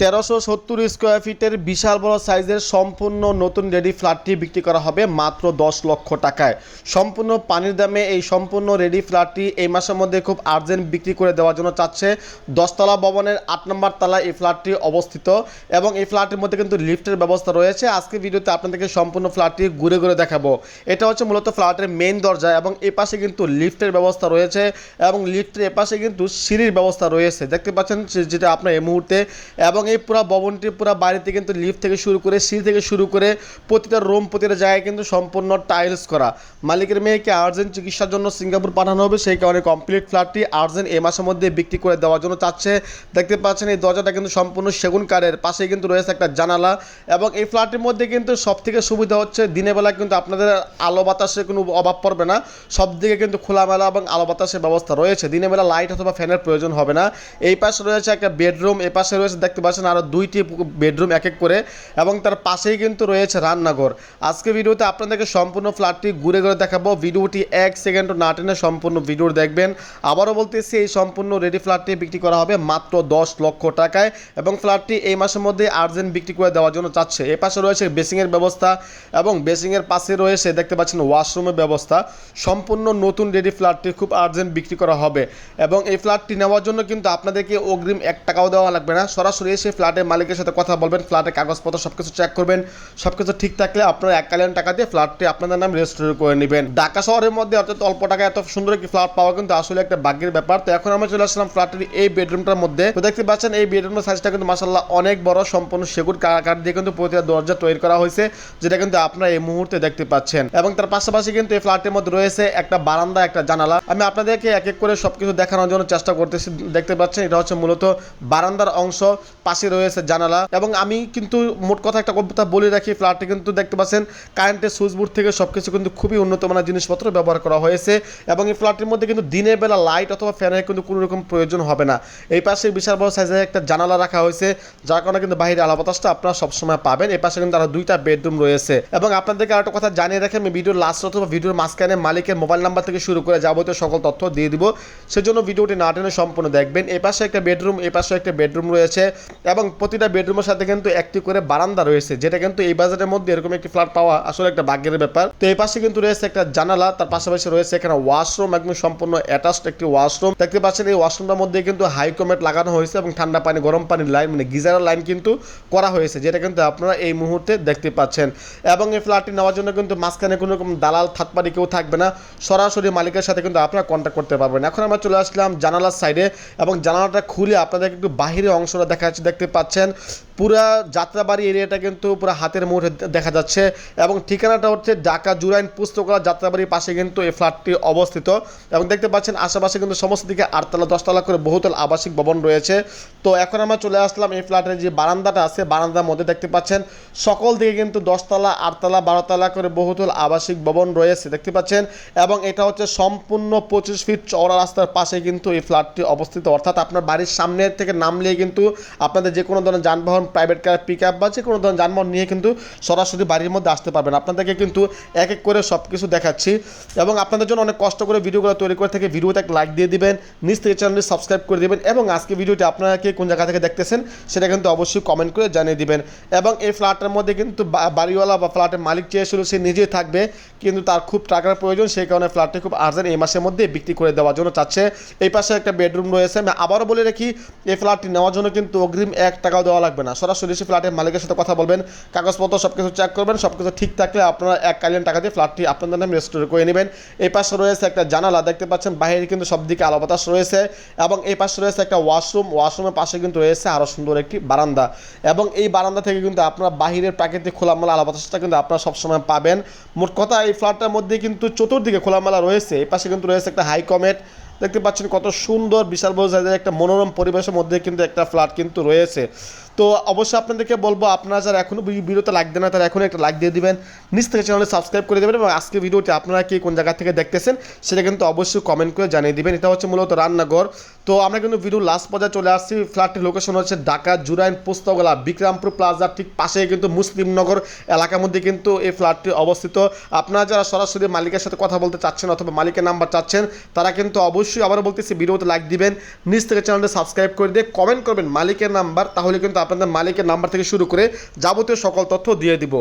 তেরোশো সত্তর স্কোয়ার ফিটের বিশাল বড় সাইজের সম্পূর্ণ নতুন রেডি ফ্ল্যাটটি বিক্রি করা হবে মাত্র দশ লক্ষ টাকায়। সম্পূর্ণ পানির দামে এই সম্পূর্ণ রেডি ফ্ল্যাটটি এই মাসের মধ্যে খুব আর্জেন্ট বিক্রি করে দেওয়ার জন্য চাচ্ছে দশতলা ভবনের আট নম্বর তলায় এই ফ্ল্যাটটি অবস্থিত এবং এই ফ্ল্যাটের মধ্যে কিন্তু লিফটের ব্যবস্থা রয়েছে। আজকে ভিডিওতে আপনাদেরকে সম্পূর্ণ ফ্ল্যাটটি ঘুরে ঘুরে দেখাবো। এটা হচ্ছে মূলত ফ্ল্যাটের মেইন দরজা এবং এ পাশে কিন্তু লিফটের ব্যবস্থা রয়েছে এবং লিফটের এপাশে কিন্তু সিঁড়ির ব্যবস্থা রয়েছে। দেখতে পাচ্ছেন যেটা আপনার এই মুহূর্তে এবং এই পুরো ভবনটি পুরো বাড়িতে কিন্তু লিফট থেকে শুরু করে সিঁড়ি থেকে শুরু করে প্রতিটা রুম প্রতিটা জায়গায় কিন্তু সম্পূর্ণ টাইলস করা। মালিকের মেয়েকে আর্জেন্ট চিকিৎসার জন্য সিঙ্গাপুর পাঠানো হবে, সেই কারণে কমপ্লিট ফ্ল্যাটটি আর্জেন্ট এই মাসের মধ্যে বিক্রি করে দেওয়ার জন্য চাচ্ছে। দেখতে পাচ্ছেন এই দরজাটা কিন্তু সম্পূর্ণ সেগুন কাঠের পাশে কিন্তু রয়েছে একটা জানালা এবং এই ফ্ল্যাটের মধ্যে কিন্তু সব থেকে সুবিধা হচ্ছে দিনের বেলা কিন্তু আপনাদের আলো বাতাসে কোনো অভাব পড়বে না সব দিকে কিন্তু খোলামেলা এবং আলো বাতাসের ব্যবস্থা রয়েছে। দিনের বেলা লাইট অথবা ফ্যানের প্রয়োজন হবে না। এই পাশে রয়েছে একটা বেডরুম এই পাশে রয়েছে দেখতে পাচ্ছেন আরও দুইটি বেডরুম এক এক করে এবং তার পাশেই কিন্তু রয়েছে রান্নাঘর। আজকে ভিডিওতে আপনাদেরকে সম্পূর্ণ ফ্ল্যাটটি ঘুরে ঘুরে দেখাবো। ভিডিওটি এক সেকেন্ড না টেনে সম্পূর্ণ ভিডিও দেখবেন। আবারও বলতেছি, এই সম্পূর্ণ রেডি ফ্ল্যাটটি বিক্রি করা হবে মাত্র দশ লক্ষ টাকায় এবং ফ্ল্যাটটি এই মাসের মধ্যে আর্জেন্ট বিক্রি করে দেওয়ার জন্য চাচ্ছে। এ পাশে রয়েছে বেসিংয়ের ব্যবস্থা এবং বেসিংয়ের পাশে রয়েছে দেখতে পাচ্ছেন ওয়াশরুমের ব্যবস্থা। সম্পূর্ণ নতুন রেডি ফ্ল্যাটটি খুব আর্জেন্ট বিক্রি করা হবে এবং এই ফ্ল্যাটটি নেওয়ার জন্য কিন্তু আপনাদেরকে অগ্রিম এক টাকাও দেওয়া লাগবে না। সরাসরি এসে ফ্ল্যাটের মালিকের সাথে কথা বলবেন, ফ্ল্যাটের কাগজপত্র সব কিছু চেক করবেন। সব কিছু ঠিক থাকলে আপনারা এককালীন টাকা দিয়ে ফ্ল্যাটটি আপনাদের নাম রেজিস্টার করে নেবেন। ঢাকা শহরের মধ্যে অর্থাৎ অল্প টাকায় এত সুন্দর একটি ফ্ল্যাট পাওয়া কিন্তু আসলে একটা ভাগ্যের ব্যাপার। তো এখন আমরা চলে আসলাম ফ্ল্যাটের এই বেডরুমটার মধ্যে। তো দেখতে পাচ্ছেন, এই বেডরুমের সাইজটা কিন্তু মাসাল্লাহ অনেক বড়, সম্পূর্ণ সেগুন কাঠ দিয়ে কিন্তু প্রতিটা দরজা তৈরি করা হয়েছে, যেটা কিন্তু আপনারা এই মুহূর্তে দেখতে পাচ্ছেন। এবং তার পাশাপাশি কিন্তু এই ফ্ল্যাটের মধ্যে রয়েছে একটা বারান্দা, একটা জানালা। আমি আপনাদেরকে এক এক করে সবকিছু দেখানোর জন্য চেষ্টা করতেছি। দেখতে পাচ্ছেন, এটা হচ্ছে মূলত বারান্দার অংশ। পাশে রয়েছে জানালা। এবং আমি কিন্তু মোট কথা একটা কথা বলে রাখি, ফ্ল্যাটে কিন্তু দেখতে পাচ্ছেন, কারেন্টের সুইচ বোর্ড থেকে সবকিছু কিন্তু খুবই উন্নত মানের জিনিসপত্র ব্যবহার করা হয়েছে। এবং এই ফ্ল্যাটের মধ্যে কিন্তু দিনের বেলা লাইট অথবা ফ্যানের কিন্তু কোনো রকম প্রয়োজন হবে না। এই পাশে বিশাল বড় সাইজের একটা জানালা রাখা হয়েছে, যার কারণে কিন্তু বাইরে আলো বাতাসটা আপনারা সবসময় পাবেন। এই পাশে কিন্তু আরও দুইটা বেডরুম রয়েছে। এবং আপনাদেরকে আরেকটা কথা জানিয়ে রাখি, আমি ভিডিওর লাস্ট অথবা ভিডিওর মাঝখানে মালিকের মোবাইল নাম্বার থেকে শুরু করে যাবতীয় সকল তথ্য দিয়ে দিব। সেজন্য ভিডিওটি না টেনে সম্পূর্ণ দেখবেন। এই পাশে একটা বেডরুম, এই পাশে একটা বেডরুম রয়েছে। এবং প্রতিটা বেডরুমের সাথে কিন্তু একটি করে বারান্দা রয়েছে, যেটা কিন্তু এই বাজারের মধ্যে এরকম একটি ফ্ল্যাট পাওয়া আসলে একটা ভাগ্যের ব্যাপার। তো এই পাশে কিন্তু রয়েছে একটা জানালা, তার পাশাপাশি রয়েছে এখানে ওয়াশরুম, একদম সম্পূর্ণ অ্যাটাচড একটি ওয়াশরুম। দেখতে পাচ্ছেন এই ওয়াশরুমটার মধ্যে কিন্তু হাইকমেট লাগানো হয়েছে এবং ঠান্ডা পানি, গরম পানির লাইন মানে গিজারের লাইন কিন্তু করা হয়েছে, যেটা কিন্তু আপনারা এই মুহূর্তে দেখতে পাচ্ছেন। এবং এই ফ্ল্যাটটি নেওয়ার জন্য কিন্তু মাঝখানে কোনো রকম দালাল থাকপারি কেউ থাকবে না। সরাসরি মালিকের সাথে কিন্তু আপনারা কন্ট্যাক্ট করতে পারবেন। এখন আমরা চলে আসলাম জানালার সাইডে এবং জানালাটা খুলে আপনাদের একটু বাহিরে অংশটা দেখা যাচ্ছে দেখতে পাচ্ছেন। পুরা যাত্রাবাড়ি এরিয়াটা কিন্তু পুরো হাতের মুঠে দেখা যাচ্ছে এবং ঠিকানাটা হচ্ছে ঢাকা জুরাইন পুস্তকলা যাত্রাবাড়ির পাশে কিন্তু এই ফ্ল্যাটটি অবস্থিত এবং দেখতে পাচ্ছেন আশেপাশে কিন্তু সমস্ত দিকে আটতলা, দশতলা করে বহুতল আবাসিক ভবন রয়েছে। তো এখন আমরা চলে আসলাম এই ফ্ল্যাটের যে বারান্দাটা আছে, বারান্দার মধ্যে দেখতে পাচ্ছেন সকল দিকে কিন্তু দশতলা, আটতলা, বারোতলা করে বহুতল আবাসিক ভবন রয়েছে দেখতে পাচ্ছেন এবং এটা হচ্ছে সম্পূর্ণ পঁচিশ ফিট চওড়া রাস্তার পাশে কিন্তু এই ফ্ল্যাটটি অবস্থিত। অর্থাৎ আপনার বাড়ির সামনে থেকে নামলেই কিন্তু আপনাদের যে কোনো ধরনের যানবাহন প্রাইভেট কার পিক আপ বা যে কোনো ধরনের যানবাহন নিয়ে কিন্তু সরাসরি বাড়ির মধ্যে আসতে পারবেন। আপনাদেরকে কিন্তু এক এক করে সব কিছু দেখাচ্ছি এবং আপনাদের জন্য অনেক কষ্ট করে ভিডিওগুলো তৈরি করে থেকে ভিডিওতে এক লাইক দিয়ে দিবেন, নিজ থেকে চ্যানেলটি সাবস্ক্রাইব করে দিবেন এবং আজকে ভিডিওটি আপনারা কে কোন জায়গা থেকে দেখতেছেন সেটা কিন্তু অবশ্যই কমেন্ট করে জানিয়ে দিবেন। এবং এই ফ্ল্যাটের মধ্যে কিন্তু বাড়িওয়ালা বা ফ্ল্যাটের মালিক চেয়েছিল সে নিজেই থাকবে, কিন্তু তার খুব টাকার প্রয়োজন, সেই কারণে ফ্ল্যাটটি খুব আর্জেন্ট এই মাসের মধ্যে বিক্রি করে দেওয়ার জন্য চাচ্ছে। এই পাশে একটা বেডরুম রয়েছে, আমি আবারও বলে রাখি, এই ফ্ল্যাটটি নেওয়ার জন্য কিন্তু অগ্রিম এক টাকাও দেওয়া লাগবে না। সরাসরি এসে ফ্ল্যাটের মালিকের সাথে কথা বলবেন, কাগজপত্র সব কিছু চেক করবেন সব কিছু ঠিক থাকলে আপনারা এক কালীন টাকা দিয়ে ফ্ল্যাটটি আপনাদের নামে রেজিস্টার করে নেবেন। এই পাশে রয়েছে একটা জানালা, দেখতে পাচ্ছেন বাইরে কিন্তু সব দিকে আলো বাতাস রয়েছে এবং এই পাশে রয়েছে একটা ওয়াশরুম ওয়াশরুমের পাশে কিন্তু রয়েছে আরও সুন্দর একটি বারান্দা এবং এই বারান্দা থেকে কিন্তু আপনারা বাহিরের প্রাকৃতিক খোলামেলা আলো বাতাসটা কিন্তু আপনারা সবসময় পাবেন। মোট কথা এই ফ্ল্যাটটার মধ্যে কিন্তু চতুর্দিকে খোলামেলা রয়েছে, এই পাশে কিন্তু রয়েছে একটা হাই কমেট দেখতে পাচ্ছেন কত সুন্দর, বিশাল বড় একটা মনোরম পরিবেশের মধ্যে কিন্তু একটা ফ্ল্যাট কিন্তু রয়েছে। তো অবশ্যই আপনাদেরকে বলব, আপনারা যারা এখনও ভিডিওতে লাইক দেন না, তারা এখনও একটা লাইক দিয়ে দিবেন। নিজ থেকে চ্যানেলে সাবস্ক্রাইব করে দেবেন এবং আজকে ভিডিওটি আপনারা কি কোন জায়গা থেকে দেখতেছেন, সেটা কিন্তু অবশ্যই কমেন্ট করে জানিয়ে দিবেন। এটা হচ্ছে মূলত রান্নাঘর। তো আমরা কিন্তু ভিডিও লাস্ট পর্যায়ে চলে আসছি। ফ্ল্যাটটির লোকেশন হচ্ছে ঢাকা, জুরাইন পুস্তকলা বিক্রামপুর প্লাজার ঠিক পাশে কিন্তু মুসলিমনগর এলাকার মধ্যে কিন্তু এই ফ্ল্যাটটি অবস্থিত। আপনারা যারা সরাসরি মালিকের সাথে কথা বলতে চাচ্ছেন অথবা মালিকের নাম্বার চাচ্ছেন, তারা কিন্তু অবশ্যই আবারও বলতেছি ভিডিওতে লাইক দিবেন। নিজ থেকে চ্যানেলটি সাবস্ক্রাইব করে দিয়ে কমেন্ট করবেন মালিকের নাম্বার তাহলে কিন্তু আপনাদের মালিকের নাম্বার থেকে শুরু করে যাবতীয় সকল তথ্য দিয়ে দিব।